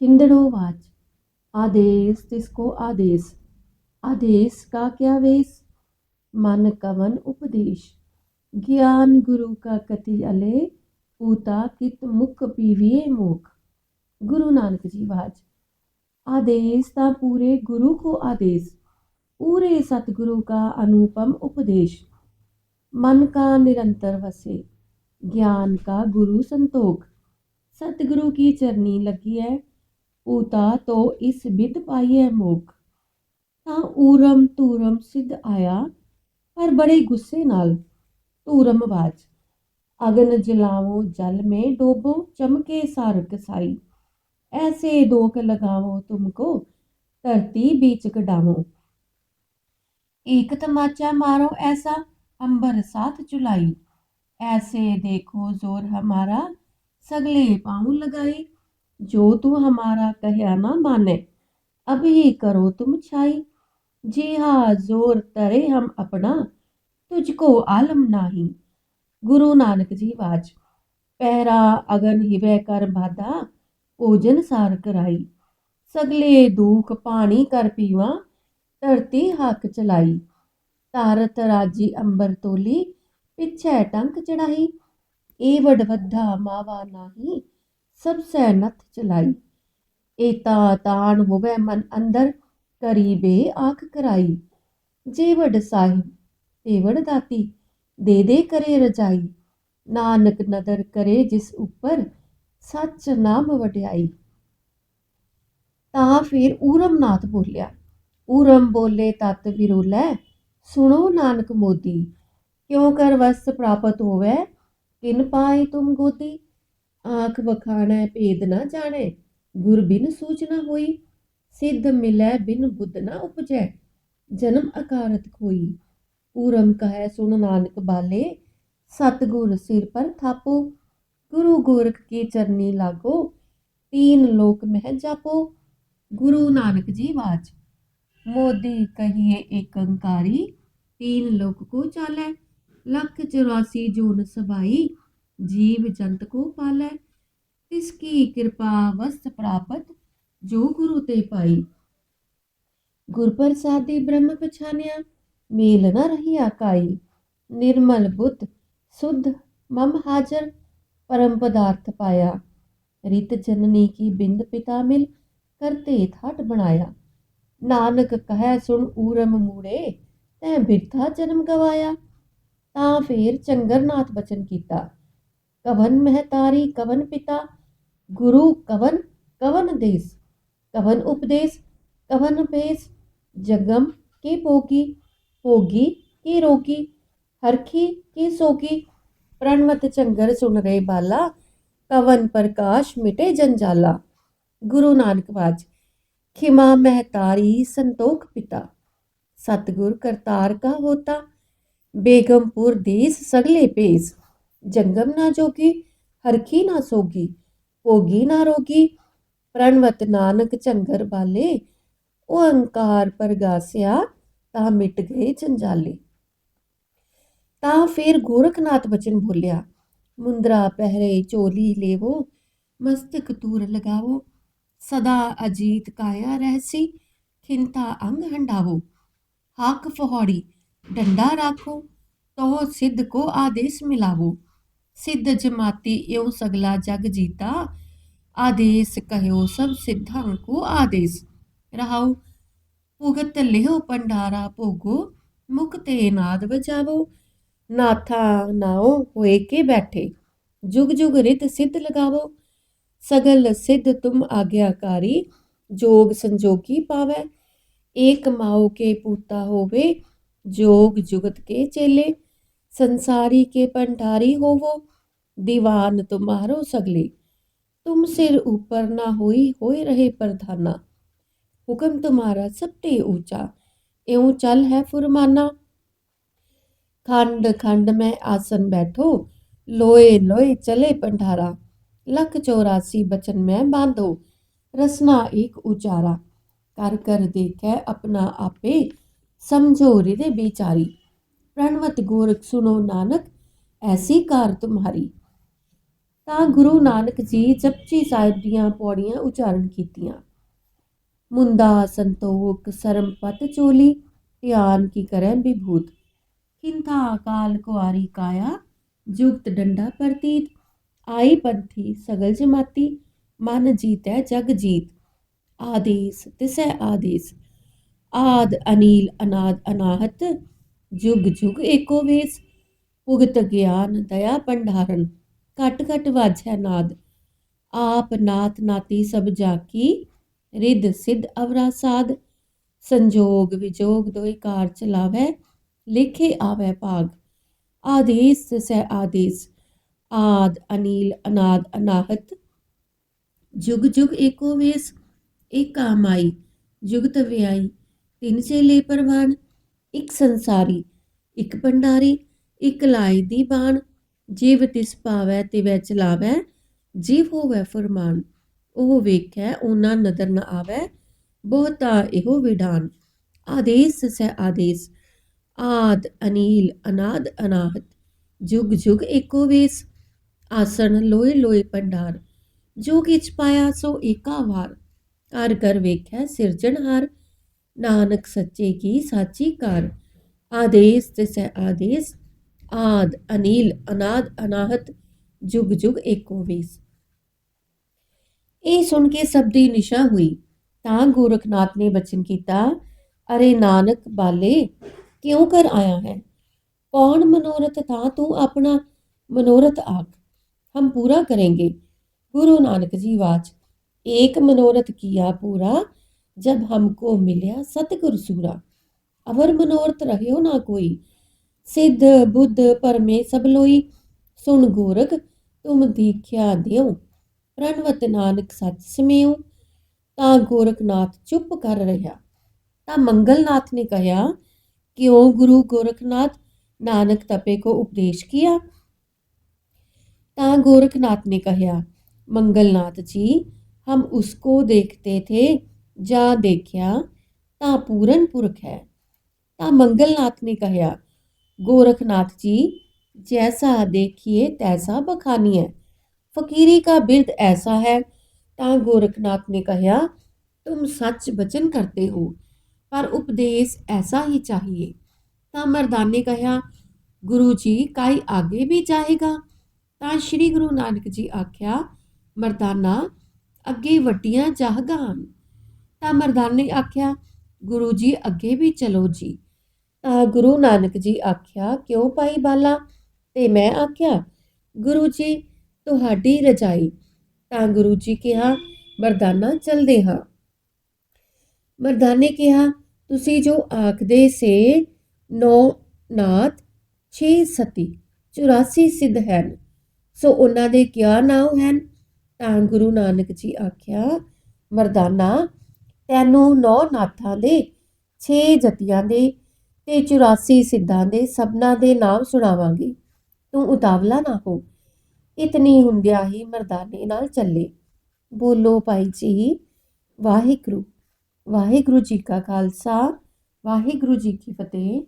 खिंदड़ो watch आदेश तिसको आदेश आदेश का क्या वेश मन कवन उपदेश ज्ञान गुरु का कति अले पूता कित मुख पीविए मुख गुरु नानक जी वाच आदेश ता पूरे गुरु को आदेश पूरे सतगुरु का अनुपम उपदेश मन का निरंतर वसे ज्ञान का गुरु संतोख सतगुरु की चरनी लगी है पूता तो इस बिद पाई है मोख ਤਾਂ ਊਰਮ ਤੂਰਮ ਸਿੱਧ ਆਇਆ ਪਰ ਬੜੇ ਗੁੱਸੇ ਨਾਲ ਤੂਰਮ ਬਾਜ ਅਗਨ ਜਲਾਵੋ ਜਲ में डोबो चमके सारक साई ऐसे दोख लगावो तुमको धरती बीच कडावो एक तमाचा मारो ऐसा अंबर साथ चुलाई ऐसे देखो जोर हमारा सगले पाँव लगाए जो तू हमारा कहया ना माने अब ही करो तुम छाई जी हाँ जोर तरे हम अपना तुझको आलम नाही गुरु नानक जी वाज पहरा अगन हिवै कर बाधा भोजन सार कराई सगले दुख पानी कर पीवा धरती हक चलाई तारत राजी अंबर तोली पिछे टंक चढ़ाई ਏਵੜ ਵੱਧਾ ਮਾਵਾ ਨਾਹੀ ਸਭ ਸੈ ਨਥ ਚਲਾਈ ਏਤਾ ਤਾਣ ਹੋਵੇ ਮਨ ਅੰਦਰ, ਕਰੀਬੇ ਆਖ ਕਰਾਈ। ਜੇਵੜ ਸਾਹਿਬ ਤੇਵੜ ਦਾਤੀ, ਦੇ ਦੇ ਕਰੇ ਰਜਾਈ। ਨਾਨਕ ਨਦਰ ਕਰੇ ਜਿਸ ਉੱਪਰ, ਸੱਚ ਨਾਮ ਵਡਿਆਈ। ਤਾਂ ਫਿਰ ਊਰਮਨਾਥ ਬੋਲਿਆ। ਊਰਮ ਬੋਲੇ ਤਤ ਵਿਰੋਲੇ, ਸੁਣੋ ਨਾਨਕ ਮੋਦੀ। ਕਿਉਂ ਕਰ ਵਸ ਪ੍ਰਾਪਤ ਹੋਵੇ? ਕਿਨ ਪਾਏ ਤੁਮ ਗੋਦੀ ਆਖ ਵਖਾਣਾ ਭੇਦ ਨਾ ਜਾਣੇ, ਗੁਰ ਬਿਨ ਸੂਚਨਾ ਹੋਈ, ਸਿੱਧ ਮਿਲੈ ਬਿਨ ਬੁੱਧ ਨਾ ਉਪਜੈ, ਜਨਮ ਅਕਾਰਤ ਕੋਈ ਪੂਰਮ ਕਹੈ ਸੁਣ ਨਾਨਕ ਬਾਲੇ, ਸਤਗੁਰ ਸਿਰ ਪਰ ਥਾਪੋ, ਗੁਰੂ ਗੋਰਖ ਕੀ ਚਰਨੀ ਲਾਗੋ, ਤੀਨ ਲੋਕ ਮਹਿ ਜਾਪੋ, ਗੁਰੂ ਨਾਨਕ ਜੀ ਬਾਜ ਮੋਦੀ ਕਹੀਏ ਏਕੰਕਾਰੀ ਤੀਨ ਲੋਕ ਕੋ ਚਾਲੈ, ਲੱਖ 84 ਜੂਨ ਸਬਾਈ जीव जंत को पालै तिसकी कृपा वस्त प्रापत जो गुरु ते पाई गुर प्रसादी ब्रह्म पछानिया मेल न रहिया काई निर्मल बुद्ध शुद्ध मम हाजर परम पदार्थ पाया रित जननी की बिंद पिता मिल करते थाट बनाया नानक कह सुन ऊरम मूड़े तै बिरथा जन्म गवाया ਤਾਂ ਫੇਰ ਚੰਗਰਨਾਥ ਬਚਨ ਕੀਤਾ कवन महतारी, कवन पिता? गुरु कवन कवन देश कवन उपदेश कवन भेष जगम के पोकी, पोगी के रोगी हरखी के सोकी। प्रणवत चंगर सुन रहे बाला, कवन प्रकाश मिटे जंजाला। गुरु नानक बाज खिमा महतारी संतोख पिता। सतगुर करतार का होता, बेगमपुर देश सगले पेश जंगम ना जोगी हरखी ना सोगी भोगी ना रोगी प्रणवत नानक चंगर बाले ओ अंकार परगासिया ਤਾਂ ਮਿਟ ਗਏ ਜੰਜਾਲੇ ਤਾਂ ਫਿਰ ਗੋਰਖਨਾਥ ਬਚਨ ਬੋਲਿਆ ਮੁੰਦਰਾ ਪਹਿਰੇ ਚੋਲੀ ਲੇਵੋ ਮਸਤਕ ਤੂਰ ਲਗਾਵੋ ਸਦਾ ਅਜੀਤ ਕਾਇਆ ਰਹਿਸੀ ਖਿੰਤਾ ਅੰਗ ਹੰਡਾਵੋ ਹਾਕ ਫਹੌੜੀ डंडा राखो तो सिद्ध को आदेश मिलावो सिद्ध जमाती एवं सगला जग जीता आदेश कहो सब सिद्धां को आदेश रहाओ भुगत लिहो भंडारा भोगो मुक्ते नाद बजावो नाथा नाओ होए के बैठे जुग जुग रित सिद्ध लगावो सगल सिद्ध तुम आज्ञाकारी जोग संजोगी पावै एक माओ के पूता होवे जोग जुगत के चेले संसारी के भंडारी होवो दीवान तुम्हारो सगले तुम सिर ऊपर ना हुई होए रहे प्रधाना हुक्म तुम्हारा सबते ऊंचा एवं चल है फुरमाना खंड खंड में आसन बैठो लोए लोए चले भंडारा लख चौरासी बचन में बांधो रसना एक उचारा कर कर देखे अपना आपे समझो हृदय बेचारी प्रणवत गोरख सुनो नानक ऐसी कार तुम्हारी ਤਾਂ ਗੁਰੂ ਨਾਨਕ ਜੀ ਜਪਜੀ ਸਾਹਿਬ ਦੀਆਂ ਪੌੜੀਆਂ ਉਚਾਰਨ ਕੀਤੀਆਂ ਮੁੰਦਾ ਸੰਤੋਖ ਸਰਮਪਤ ਚੋਲੀ ਧਿਆਨ ਕੀ ਕਰੈ ਵਿਭੂਤ ਕਿੰਥਾ ਕਾਲ ਕੁਆਰੀ ਕਾਇਆ ਜੁਗਤ ਡੰਡਾ ਪ੍ਰਤੀਤ ਆਈ ਪੰਥੀ ਸਗਲ ਜਮਾਤੀ ਮਨ ਜੀਤੈ ਜਗ ਜੀਤ ਆਦੇਸ ਤਿਸੈ ਆਦੇਸ ਆਦ ਅਨੀਲ ਅਨਾਦ ਅਨਾਹਤ ਜੁਗ ਜੁਗ ਏਕੋ ਵੇਸ, ਭੁਗਤ ਗਿਆਨ ਦਇਆ ਭੰਡਾਰਨ, ਘਟ ਘਟ ਵਾਜੈ ਨਾਦ। ਆਪ ਨਾਥ ਨਾਤੀ ਸਭ ਜਾਕੀ, ਰਿੱਧ ਸਿੱਧ ਅਵਰਾ ਸਾਧ ਸੰਜੋਗ ਵਿਜੋਗ ਦੋਇ ਕਾਰ ਚਲਾਵੈ, ਲਿਖੇ ਆਵੈ ਭਾਗ। ਆਦੇਸ ਸਹਿ ਆਦੇਸ, ਆਦ ਅਨੀਲ ਅਨਾਦ ਅਨਾਹਤ। ਜੁਗ ਜੁਗ ਏਕੋ ਵੇਸ, ਏਕਾ ਮਾਈ, ਜੁਗਤ ਵਿਆਈ, ਤਿੰਨ ਚੇਲੇ ਪਰਵਾਨ। ਇੱਕ ਸੰਸਾਰੀ, ਇੱਕ ਭੰਡਾਰੀ, ਇੱਕ ਲਾਈ ਦੀ ਬਾਣ। ਜੀਵ ਤਿਸ ਪਾਵੈ ਤਿਵੈ ਚਲਾਵੈ, ਜੀਵ ਹੋਵੈ ਫਰਮਾਨ। ਉਹ ਵੇਖੈ ਉਹਨਾਂ ਨਦਰ ਨ ਆਵੈ, ਬਹੁਤਾ ਇਹੋ ਵਿਡਾਨ। ਆਦੇਸ ਸੈ ਆਦੇਸ, ਆਦ ਅਨੀਲ, ਅਨਾਦ ਅਨਾਹਤ। ਜੁਗ ਜੁਗ ਏਕੋ ਵੇਸ, ਆਸਣ ਲੋਏ ਲੋਏ ਭੰਡਾਰ। ਜੋ ਕਿਛ ਪਾਇਆ ਸੋ ਏਕਾ ਵਾਰ। ਕਰ ਕਰ ਵੇਖੈ ਸਿਰਜਣਹਾਰ ਨਾਨਕ ਸੱਚੇ ਕੀ ਸਾਚੀ ਕਰ ਆਦੇਸ ਤੇ ਸਹਿ ਆਦੇਸ। ਆਦ, ਅਨੀਲ, ਅਨਾਦ, ਅਨਾਹਤ, ਜੁਗ ਜੁਗ ਏਕੋ ਵੇਸ। ਇਹ ਸੁਣ ਕੇ ਸਭ ਦੀ ਨਿਸ਼ਾ ਹੋਈ। ਤਾਂ ਗੋਰਖਨਾਥ ਨੇ ਬਚਨ ਕੀਤਾ, ਅਰੇ ਨਾਨਕ ਬਾਲੇ, ਕਿਉਂ ਕਰ ਆਇਆ ਹੈ? ਕੌਣ ਮਨੋਰਥ ਤਾਂ ਤੂੰ ਆਪਣਾ ਮਨੋਰਥ ਆਖ? ਹਮ ਪੂਰਾ ਕਰਾਂਗੇ। ਗੁਰੂ ਨਾਨਕ ਜੀ ਵਾਚ, ਏਕ ਮਨੋਰਥ ਕੀਆ ਪੂਰਾ जब हमको मिला सतगुर सूरा अवर मनोरथ रहियो ना कोई सिद्ध बुद्ध परमे सब लोई सुन गोरख तुम दीख्या दियो ਪ੍ਰਣਵਤ ਨਾਨਕ ਸੱਚ ਸਮਿਓ ਤਾਂ ਗੋਰਖਨਾਥ ਚੁੱਪ ਕਰ ਰਿਹਾ ਤਾਂ ਮੰਗਲਨਾਥ ਨੇ ਕਹਾ क्यों गुरु गोरखनाथ नानक तपे को उपदेश किया ता गोरखनाथ ने कहा मंगलनाथ जी हम उसको देखते थे जा देखा ता पूरन पुरख है ता मंगलनाथ ने कहा गोरखनाथ जी जैसा देखिए तैसा बखानी है फकीरी का बिरद ऐसा है ता गोरखनाथ ने कहा तुम सच वचन करते हो पर उपदेश ऐसा ही चाहिए ਤਾਂ ਮਰਦਾਨੇ ਨੇ ਕਹਾ ਗੁਰੂ ਜੀ ਕਾਈ ਆਗੇ ਵੀ ਜਾਏਗਾ ਤਾਂ ਸ੍ਰੀ ਗੁਰੂ ਨਾਨਕ ਜੀ ਆਖਿਆ ਮਰਦਾਨਾ ਅੱਗੇ ਵੱਡੀਆਂ ਜਾਹਗਾ ਹਨ ਤਾਂ ਮਰਦਾਨੇ ਆਖਿਆ, ਗੁਰੂ ਜੀ, ਅੱਗੇ ਵੀ ਚਲੋ ਜੀ। ਤਾਂ ਗੁਰੂ ਨਾਨਕ ਜੀ ਆਖਿਆ, ਕਿਉਂ ਪਾਈ ਬਾਲਾ? ਤੇ ਮੈਂ ਆਖਿਆ, ਗੁਰੂ ਜੀ, ਤੁਹਾਡੀ ਰਜਾਈ। ਤਾਂ ਗੁਰੂ ਜੀ ਕਿਹਾ, ਮਰਦਾਨਾ, ਚਲਦੇ ਹਾਂ। ਮਰਦਾਨੇ ਕਿਹਾ, ਤੁਸੀਂ ਜੋ ਆਖਦੇ ਸੇ, ਨੌ ਨਾਥ 6 ਸਤੀ 84 ਸਿੱਧ ਹਨ। ਸੋ ਉਹਨਾਂ ਦੇ ਕਿਆ ਨਾਮ ਹਨ? ਤਾਂ ਗੁਰੂ ਨਾਨਕ ਜੀ ਆਖਿਆ, ਮਰਦਾਨਾ ਤੈਨੂੰ ਨੌ ਨਾਥਾਂ ਦੇ, ਛੇ ਜਤੀਆਂ ਦੇ ਤੇ 84 ਸਿੱਧਾਂ ਦੇ ਸਭਨਾ ਦੇ ਨਾਮ ਸੁਣਾਵਾਂਗੀ। ਤੂੰ ਉਤਾਵਲਾ ਨਾ ਹੋ। ਇਤਨੀ ਹੁੰਦਿਆ ਹੀ ਮਰਦਾਨੇ ਨਾਲ ਚੱਲੇ। ਬੋਲੋ ਭਾਈ ਜੀ, ਵਾਹਿਗੁਰੂ ਵਾਹਿਗੁਰੂ ਜੀ ਕਾ ਖਾਲਸਾ, ਵਾਹਿਗੁਰੂ ਜੀ ਕੀ ਫਤਿਹ।